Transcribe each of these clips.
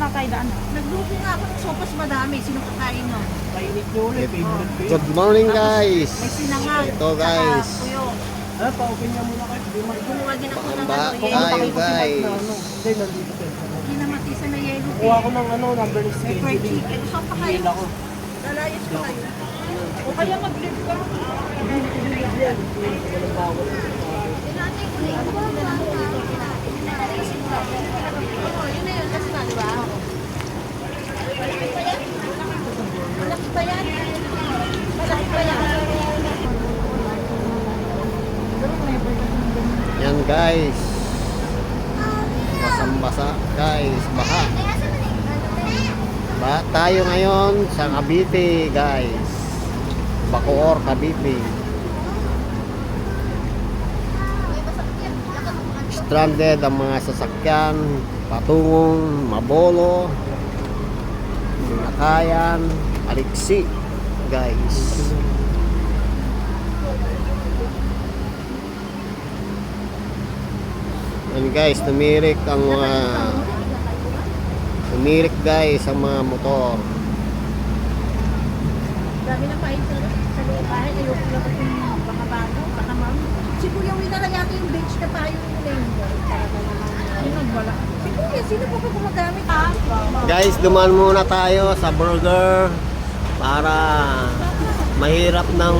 na tayo daan. Nagluto nga ako ng sopas madami. Sino kakain nun? Kainit nyo ulit, favorite ko yun. Good morning guys. May sinangag. Ito guys. Ha, pa-open niya muna kayo. Hindi din ako ng Ba- ano, kayo, yellow. guys. Na, ano. Hindi, nandito kayo. Kinamatisan na yellow. Kuha ko ng ano, number ni May fried chicken. Saan pa kayo? Hindi ako. Lalayas pa kayo. O kaya mag-live ka. Walang bawal. Oo, yun na yun. Kasi na, di ba? Malaki pa yan? Guys. Basang-basa guys. Baha. Ba tayo ngayon sa Cavite guys. Bacoor, Cavite. Stranded ang mga sasakyan patungong Mabolo, Nakayan, Aliksi guys. Yan guys, tumirik ang mga tumirik guys ang mga motor. Dami na pain sa bahay. Ayoko Guys, duman muna tayo sa burger para mahirap nang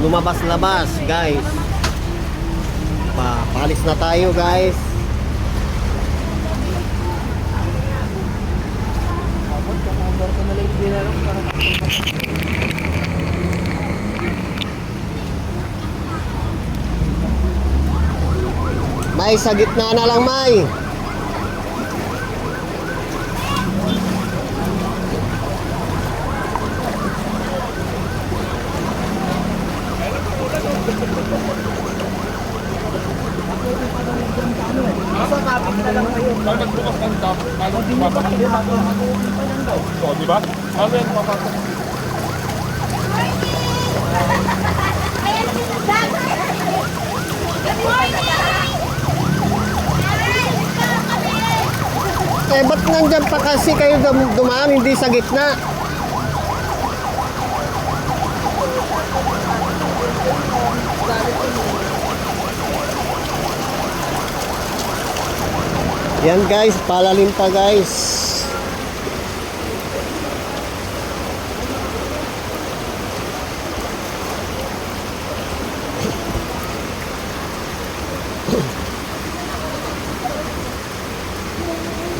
lumabas-labas guys. Pa, palis na tayo guys. Abot, kaka-order ko na lang yung dinero para May sa gitna na lang, May. O, di ba? Ano yan, papasok? Eh, ba't nandyan pa kasi kayo dum- dumaan, hindi sa gitna? Yan guys, palalim pa guys.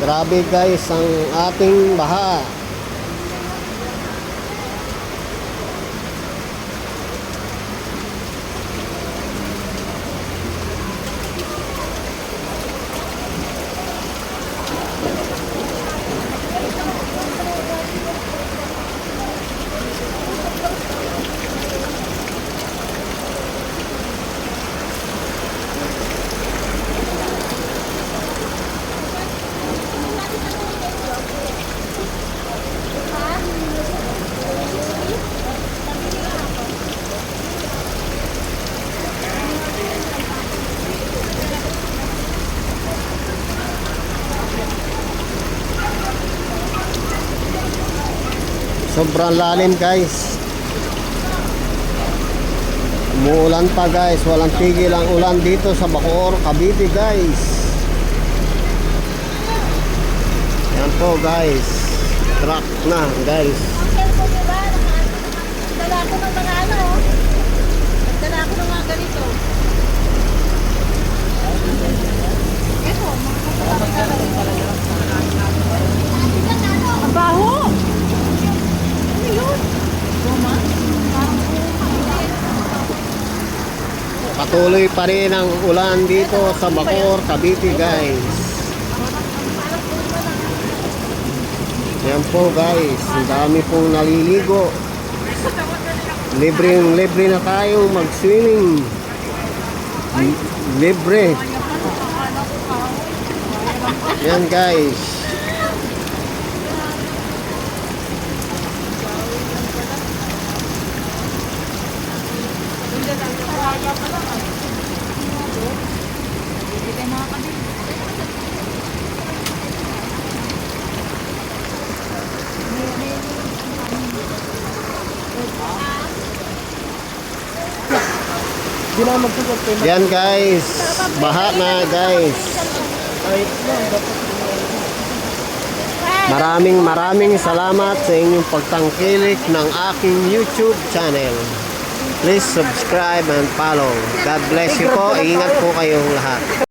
Grabe guys ang ating baha. Sobrang lalim guys. Umuulan pa guys. Walang tigil ang ulan dito sa Bacoor, Cavite guys. Yan po guys. Truck na guys. ang cellphone niyo ba? Dala ko ng mga ano. Dala ko ng mga ganito. Ito, mga Ang baho! Ano yun? Roma? Parang Patuloy pa rin ang ulan dito sa Bacoor, Cavite guys. Yan po guys. Ang dami pong naliligo. Libre libre na tayo mag-swimming. Li- Libre. Yan guys. Yan guys, baha na guys. Maraming maraming salamat sa inyong pagtangkilik ng aking YouTube channel. Please subscribe and follow. God bless you po. Ingat po kayong lahat.